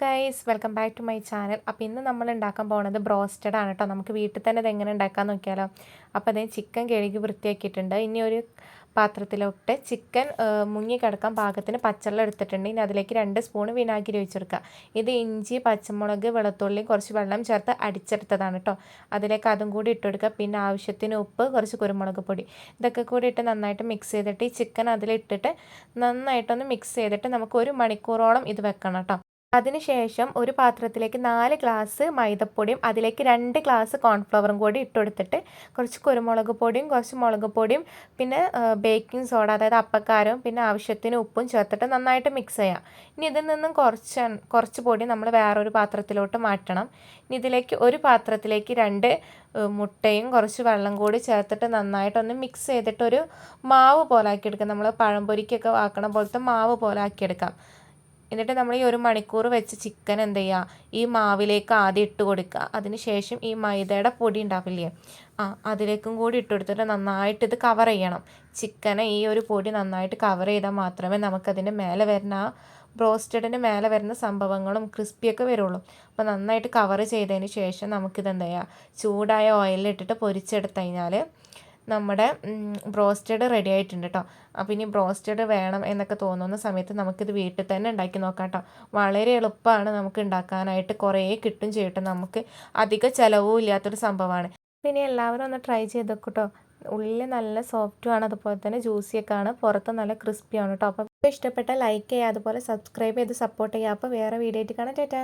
Guys welcome back to my channel അപ്പോൾ ഇന്ന് നമ്മൾ ഉണ്ടാക്കാൻ പോകുന്നത് ബ്രോസ്റ്റഡ് ആണ് കേട്ടോ നമുക്ക് വീട്ടിൽ തന്നെ ഇത് എങ്ങനെ ഉണ്ടാക്കാൻ നോക്കിയാലോ. അപ്പോൾ അതേ ചിക്കൻ കഴുകി വൃത്തിയാക്കിയിട്ടുണ്ട്. ഇനി ഒരു പാത്രത്തിലോട്ട് ചിക്കൻ മുങ്ങി കിടക്കാൻ പാകത്തിന് പച്ചവെള്ളം എടുത്തിട്ടുണ്ട്. ഇനി അതിലേക്ക് രണ്ട് സ്പൂൺ വിനാഗിരി ഒഴിച്ചെടുക്കുക ഇത് ഇഞ്ചി പച്ചമുളക് വെളുത്തുള്ളി കുറച്ച് വെള്ളം ചേർത്ത് അടിച്ചെടുത്തതാണ് കേട്ടോ അതിലേക്ക് അതും കൂടി ഇട്ടെടുക്കുക പിന്നെ ആവശ്യത്തിന് ഉപ്പ് കുറച്ച് കുരുമുളക് പൊടി. ഇതൊക്കെ കൂടി ഇട്ട് നന്നായിട്ട് മിക്സ് ചെയ്തിട്ട് ഈ ചിക്കൻ അതിലിട്ടിട്ട് നന്നായിട്ടൊന്ന് മിക്സ് ചെയ്തിട്ട് നമുക്ക് ഒരു മണിക്കൂറോളം ഇത് വെക്കണം കേട്ടോ അതിനുശേഷം ഒരു പാത്രത്തിലേക്ക് നാല് ഗ്ലാസ് മൈദപ്പൊടിയും അതിലേക്ക് രണ്ട് ഗ്ലാസ് കോൺഫ്ലവറും കൂടി ഇട്ടുകൊടുത്തിട്ട് കുറച്ച് കുരുമുളക് പൊടിയും കുറച്ച് മുളക് പൊടിയും പിന്നെ ബേക്കിംഗ് സോഡ അതായത് അപ്പക്കാരവും പിന്നെ ആവശ്യത്തിന് ഉപ്പും ചേർത്തിട്ട് നന്നായിട്ട് മിക്സ് ചെയ്യാം. ഇനി ഇതിൽ നിന്നും കുറച്ച് കുറച്ച് പൊടി നമ്മൾ വേറൊരു പാത്രത്തിലോട്ട് മാറ്റണം. ഇനി ഇതിലേക്ക് ഒരു പാത്രത്തിലേക്ക് രണ്ട് മുട്ടയും കുറച്ച് വെള്ളം കൂടി ചേർത്തിട്ട് നന്നായിട്ടൊന്ന് മിക്സ് ചെയ്തിട്ട് ഒരു മാവ് പോലെ ആക്കിയെടുക്കാം. നമ്മൾ പഴംപൊരിക്കൊക്കെ ആക്കണ പോലത്തെ മാവ് പോലെ ആക്കിയെടുക്കാം. എന്നിട്ട് നമ്മൾ ഈ ഒരു മണിക്കൂർ വെച്ച് ചിക്കൻ എന്ത് ചെയ്യുക ഈ മാവിലേക്ക് ആദ്യം ഇട്ട് കൊടുക്കുക അതിനുശേഷം ഈ മൈദയുടെ പൊടി ഉണ്ടാവില്ലേ? ആ അതിലേക്കും കൂടി ഇട്ട് കൊടുത്തിട്ട് നന്നായിട്ട് ഇത് കവർ ചെയ്യണം. ചിക്കനെ ഈ ഒരു പൊടി നന്നായിട്ട് കവർ ചെയ്താൽ മാത്രമേ നമുക്കതിന്റെ മേലെ വരുന്ന ആ ബ്രോസ്റ്റഡിന് മേലെ വരുന്ന സംഭവങ്ങളും ക്രിസ്പിയൊക്കെ വരുള്ളൂ. അപ്പോൾ നന്നായിട്ട് കവർ ചെയ്തതിന് ശേഷം നമുക്കിത് എന്താ ചെയ്യുക ചൂടായ ഓയിലിട്ടിട്ട് പൊരിച്ചെടുത്തു കഴിഞ്ഞാൽ നമ്മുടെ ബ്രോസ്റ്റഡ് റെഡി ആയിട്ടുണ്ട് കേട്ടോ അപ്പോൾ ഇനി ബ്രോസ്റ്റഡ് വേണം എന്നൊക്കെ തോന്നുന്ന സമയത്ത് നമുക്കിത് വീട്ടിൽ തന്നെ ഉണ്ടാക്കി നോക്കാം കേട്ടോ വളരെ എളുപ്പമാണ് നമുക്ക് ഉണ്ടാക്കാനായിട്ട് കുറേ കിട്ടും ചെയ്യട്ടെ. നമുക്ക് അധിക ചിലവും ഇല്ലാത്തൊരു സംഭവമാണ്. പിന്നെ എല്ലാവരും ഒന്ന് ട്രൈ ചെയ്ത് കേട്ടോ ഉള്ളിൽ നല്ല സോഫ്റ്റുമാണ് അതുപോലെ തന്നെ ജ്യൂസിയൊക്കെ ആണ്. പുറത്ത് നല്ല ക്രിസ്പിയാണ് കേട്ടോ അപ്പോൾ ഇഷ്ടപ്പെട്ട ലൈക്ക് ചെയ്യുക. അതുപോലെ സബ്സ്ക്രൈബ് ചെയ്ത് സപ്പോർട്ട് ചെയ്യുക. അപ്പോൾ വേറെ വീഡിയോ ആയിട്ട് കാണാം. ചേട്ടാ